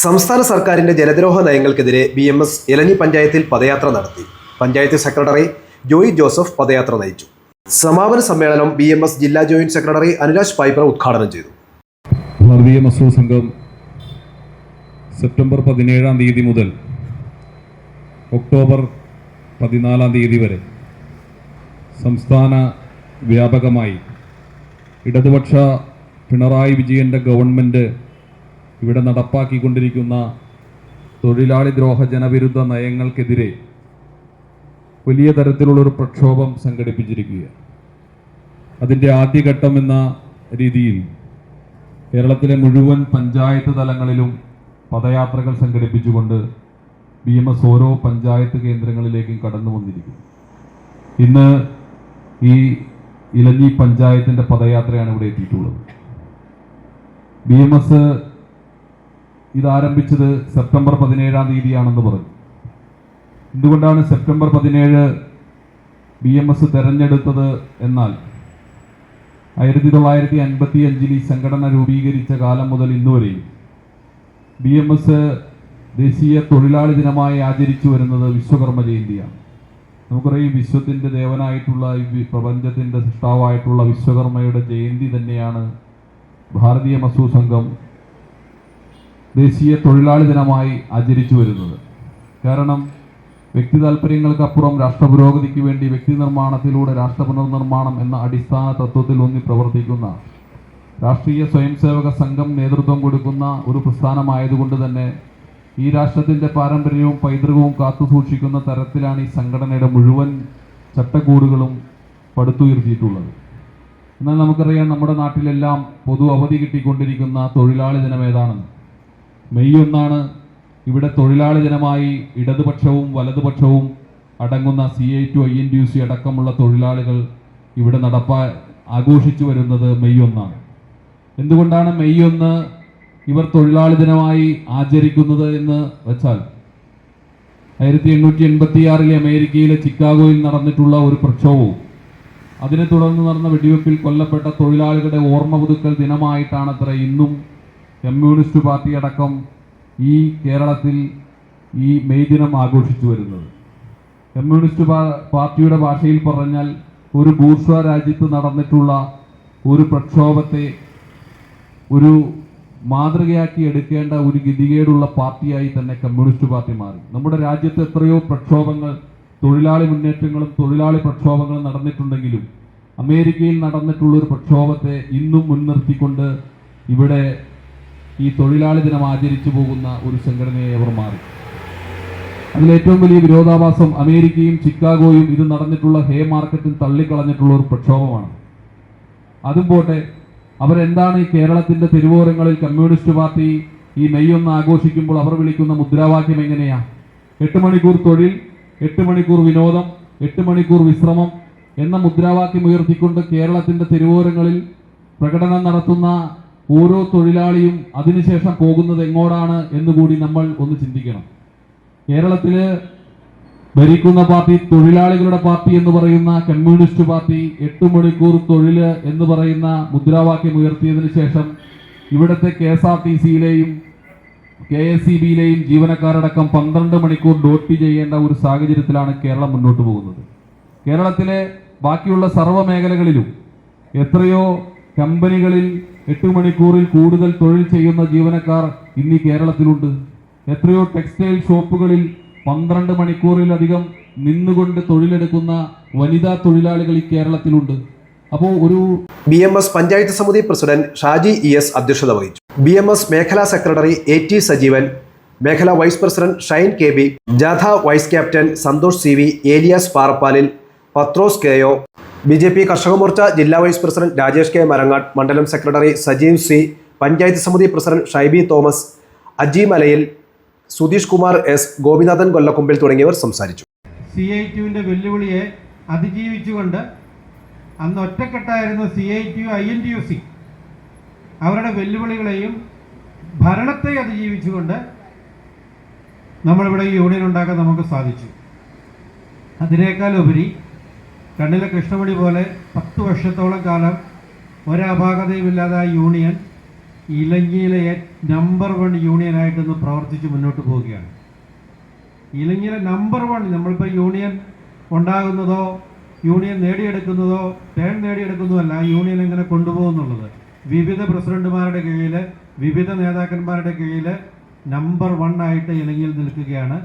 സംസ്ഥാന സർക്കാരിന്റെ ജനദ്രോഹ നയങ്ങൾക്കെതിരെ ബി എം എസ് ഇലഞ്ഞി പഞ്ചായത്തിൽ പദയാത്ര നടത്തി. പഞ്ചായത്ത് സെക്രട്ടറി ജോയി ജോസഫ് പദയാത്ര നയിച്ചു. സമാപന സമ്മേളനം ബി എം എസ് ജില്ലാ ജോയിന്റ് സെക്രട്ടറി അനുരാജ് പൈപ്പർ ഉദ്ഘാടനം ചെയ്തു. ഭാരതീയ സംഘം സെപ്റ്റംബർ പതിനേഴാം തീയതി മുതൽ ഒക്ടോബർ പതിനാലാം തീയതി വരെ സംസ്ഥാന വ്യാപകമായി ഇടതുപക്ഷ പിണറായി വിജയന്റെ ഗവൺമെന്റ് ഇവിടെ നടപ്പാക്കിക്കൊണ്ടിരിക്കുന്ന തൊഴിലാളി ദ്രോഹ ജനവിരുദ്ധ നയങ്ങൾക്കെതിരെ വലിയ തരത്തിലുള്ളൊരു പ്രക്ഷോഭം സംഘടിപ്പിച്ചിരിക്കുകയാണ്. അതിന്റെ ആദ്യഘട്ടം എന്ന രീതിയിൽ കേരളത്തിലെ മുഴുവൻ പഞ്ചായത്ത് തലങ്ങളിലും പദയാത്രകൾ സംഘടിപ്പിച്ചുകൊണ്ട് ബി എം എസ് ഓരോ പഞ്ചായത്ത് കേന്ദ്രങ്ങളിലേക്കും കടന്നു വന്നിരിക്കുന്നു. ഇന്ന് ഈ ഇലഞ്ഞി പഞ്ചായത്തിന്റെ പദയാത്രയാണ് ഇവിടെ എത്തിയിട്ടുള്ളത്. ബി എം എസ് ഇത് ആരംഭിച്ചത് സെപ്റ്റംബർ പതിനേഴാം തീയതിയാണെന്ന് പറഞ്ഞു. എന്തുകൊണ്ടാണ് സെപ്റ്റംബർ പതിനേഴ് ബി എം എസ് തെരഞ്ഞെടുത്തത് എന്നാൽ ആയിരത്തി തൊള്ളായിരത്തി അൻപത്തി അഞ്ചിൽ ഈ സംഘടന രൂപീകരിച്ച കാലം മുതൽ ഇന്നുവരെയും ബി എം എസ് ദേശീയ തൊഴിലാളി ദിനമായി ആചരിച്ചു വരുന്നത് വിശ്വകർമ്മ ജയന്തിയാണ്. നമുക്കറിയാം വിശ്വത്തിന്റെ ദേവനായിട്ടുള്ള ഈ പ്രപഞ്ചത്തിന്റെ സൃഷ്ടാവായിട്ടുള്ള വിശ്വകർമ്മയുടെ ജയന്തി തന്നെയാണ് ഭാരതീയ മസൂ സംഘം ദേശീയ തൊഴിലാളി ദിനമായി ആചരിച്ചു വരുന്നത്. കാരണം വ്യക്തി താല്പര്യങ്ങൾക്കപ്പുറം രാഷ്ട്ര പുരോഗതിക്ക് വേണ്ടി വ്യക്തി നിർമ്മാണത്തിലൂടെ രാഷ്ട്ര പുനർനിർമ്മാണം എന്ന അടിസ്ഥാന തത്വത്തിൽ ഒന്നി പ്രവർത്തിക്കുന്ന രാഷ്ട്രീയ സ്വയംസേവക സംഘം നേതൃത്വം കൊടുക്കുന്ന ഒരു പ്രസ്ഥാനമായതുകൊണ്ട് തന്നെ ഈ രാഷ്ട്രത്തിന്റെ പാരമ്പര്യവും പൈതൃകവും കാത്തുസൂക്ഷിക്കുന്ന തരത്തിലാണ് ഈ സംഘടനയുടെ മുഴുവൻ ചട്ടക്കൂടുകളും പടുത്തുയർത്തിയിട്ടുള്ളത്. എന്നാൽ നമുക്കറിയാം നമ്മുടെ നാട്ടിലെല്ലാം പൊതു അവധി കിട്ടിക്കൊണ്ടിരിക്കുന്ന തൊഴിലാളി ദിനം ഏതാണെന്ന്. മെയ് ഒന്നാണ് ഇവിടെ തൊഴിലാളി ദിനമായി ഇടതുപക്ഷവും വലതുപക്ഷവും അടങ്ങുന്ന C I T U I N T U C അടക്കമുള്ള തൊഴിലാളികൾ ഇവിടെ നടപ്പാ ആഘോഷിച്ചു വരുന്നത് മെയ് ഒന്നാണ്. എന്തുകൊണ്ടാണ് മെയ് ഒന്ന് ഇവർ തൊഴിലാളി ദിനമായി ആചരിക്കുന്നത് എന്ന് വെച്ചാൽ ആയിരത്തി എണ്ണൂറ്റി എൺപത്തിയാറിലെ അമേരിക്കയിലെ ചിക്കാഗോയിൽ നടന്നിട്ടുള്ള ഒരു പ്രക്ഷോഭവും അതിനെ തുടർന്ന് നടന്ന വെടിവെപ്പിൽ കൊല്ലപ്പെട്ട തൊഴിലാളികളുടെ ഓർമ്മ പുതുക്കൽ ദിനമായിട്ടാണ് അത്ര ഇന്നും കമ്മ്യൂണിസ്റ്റ് പാർട്ടി അടക്കം ഈ കേരളത്തിൽ ഈ മെയ് ദിനം ആഘോഷിച്ചു വരുന്നത്. കമ്മ്യൂണിസ്റ്റ് പാർട്ടിയുടെ ഭാഷയിൽ പറഞ്ഞാൽ ഒരു ബൂർഷ രാജ്യത്ത് നടന്നിട്ടുള്ള ഒരു പ്രക്ഷോഭത്തെ ഒരു മാതൃകയാക്കി എടുക്കേണ്ട ഒരു ഗതികേടുള്ള പാർട്ടിയായി തന്നെ കമ്മ്യൂണിസ്റ്റ് പാർട്ടി മാറി. നമ്മുടെ രാജ്യത്ത് എത്രയോ പ്രക്ഷോഭങ്ങൾ തൊഴിലാളി മുന്നേറ്റങ്ങളും തൊഴിലാളി പ്രക്ഷോഭങ്ങളും നടന്നിട്ടുണ്ടെങ്കിലും അമേരിക്കയിൽ നടന്നിട്ടുള്ള ഒരു പ്രക്ഷോഭത്തെ ഇന്നും മുൻനിർത്തിക്കൊണ്ട് ഇവിടെ ഈ തൊഴിലാളി ദിനം ആചരിച്ചു പോകുന്ന ഒരു സംഘടനയെ അവർ മാറി. അതിലേറ്റവും വലിയ വിരോധാഭാസം അമേരിക്കയും ചിക്കാഗോയും ഇത് നടന്നിട്ടുള്ള ഹേ മാർക്കറ്റിൽ തള്ളിക്കളഞ്ഞിട്ടുള്ള ഒരു പ്രക്ഷോഭമാണ്. അതും പോട്ടെ അവരെന്താണ് ഈ കേരളത്തിന്റെ തെരുവോരങ്ങളിൽ കമ്മ്യൂണിസ്റ്റ് പാർട്ടി ഈ മെയ് ഒന്ന് ആഘോഷിക്കുമ്പോൾ അവർ വിളിക്കുന്ന മുദ്രാവാക്യം എങ്ങനെയാ? എട്ട് മണിക്കൂർ തൊഴിൽ എട്ട് മണിക്കൂർ വിനോദം എട്ട് മണിക്കൂർ വിശ്രമം എന്ന മുദ്രാവാക്യം ഉയർത്തിക്കൊണ്ട് കേരളത്തിന്റെ തെരുവോരങ്ങളിൽ പ്രകടനം നടത്തുന്ന ഓരോ തൊഴിലാളിയും അതിനുശേഷം പോകുന്നത് എങ്ങോട്ടാണ് എന്നുകൂടി നമ്മൾ ഒന്ന് ചിന്തിക്കണം. കേരളത്തിൽ ഭരിക്കുന്ന പാർട്ടി തൊഴിലാളികളുടെ പാർട്ടി എന്ന് പറയുന്ന കമ്മ്യൂണിസ്റ്റ് പാർട്ടി എട്ട് മണിക്കൂർ തൊഴിൽ എന്ന് പറയുന്ന മുദ്രാവാക്യം ഉയർത്തിയതിനു ശേഷം ഇവിടുത്തെ കെ എസ് ആർ ടി സിയിലെയും കെ എസ് സി ബിയിലെയും ജീവനക്കാരടക്കം പന്ത്രണ്ട് മണിക്കൂർ ഡ്യൂട്ടി ചെയ്യേണ്ട ഒരു സാഹചര്യത്തിലാണ് കേരളം മുന്നോട്ട് പോകുന്നത്. കേരളത്തിലെ ബാക്കിയുള്ള സർവ മേഖലകളിലും എത്രയോ കമ്പനികളിൽ എട്ട് മണിക്കൂറിൽ കൂടുതൽ തൊഴിൽ ചെയ്യുന്ന ജീവനക്കാർ ഇന്ന് കേരളത്തിലുണ്ട്. എത്രയോ ടെക്സ്റ്റൈൽ ഷോപ്പുകളിൽ പന്ത്രണ്ട് മണിക്കൂറിലധികം നിന്നുകൊണ്ട് തൊഴിലെടുക്കുന്ന വനിതാ തൊഴിലാളികൾ ഈ കേരളത്തിലുണ്ട്. അപ്പോൾ ഒരു ബി എം എസ് പഞ്ചായത്ത് സമിതി പ്രസിഡന്റ് ഷാജി ഇ എസ് അധ്യക്ഷത വഹിച്ചു. ബി എം എസ് മേഖലാ സെക്രട്ടറി എ ടി സജീവൻ മേഖലാ vice president Shine K B ജാഥ vice captain Santhosh C V Elias Parappalil Pathrose K O B J P Karshaka Morcha ജില്ലാ vice president Rajesh K Marangad മണ്ഡലം secretary Sajeev C panchayat സമിതി president Shaibi Thomas Aji Malayil Sudheesh Kumar S Gopinathan കൊല്ലക്കുമ്പിൽ തുടങ്ങിയവർ സംസാരിച്ചു. C I ടിയുടെ വെല്ലുവിളിയെ അതിജീവിച്ചുകൊണ്ട് അന്ന് ഒറ്റക്കെട്ടായിരുന്ന C I T I N T U C അവരുടെ വെല്ലുവിളികളെയും ഭരണത്തെ അതിജീവിച്ചുകൊണ്ട് നമ്മളിവിടെ യൂണിയൻ ഉണ്ടാക്കാൻ നമുക്ക് സാധിച്ചു. അതിനേക്കാൾ ഉപരി കണ്ണിലെ കൃഷ്ണമണി പോലെ പത്ത് വർഷത്തോളം കാലം ഒരപാകതയുമില്ലാതെ ആ യൂണിയൻ ഇലങ്ങിയിലെ നമ്പർ വൺ യൂണിയനായിട്ട് ഇന്ന് പ്രവർത്തിച്ച് മുന്നോട്ട് പോവുകയാണ്. ഇലങ്ങിയിലെ നമ്പർ വൺ നമ്മളിപ്പോൾ യൂണിയൻ ഉണ്ടാകുന്നതോ യൂണിയൻ നേടിയെടുക്കുന്നതോ ടേൺ നേടിയെടുക്കുന്നതല്ല യൂണിയൻ എങ്ങനെ കൊണ്ടുപോകുന്നുള്ളത് വിവിധ പ്രസിഡന്റുമാരുടെ കീഴിൽ വിവിധ നേതാക്കന്മാരുടെ കീഴിൽ നമ്പർ വൺ ആയിട്ട് ഇലങ്ങിയിൽ നിൽക്കുകയാണ്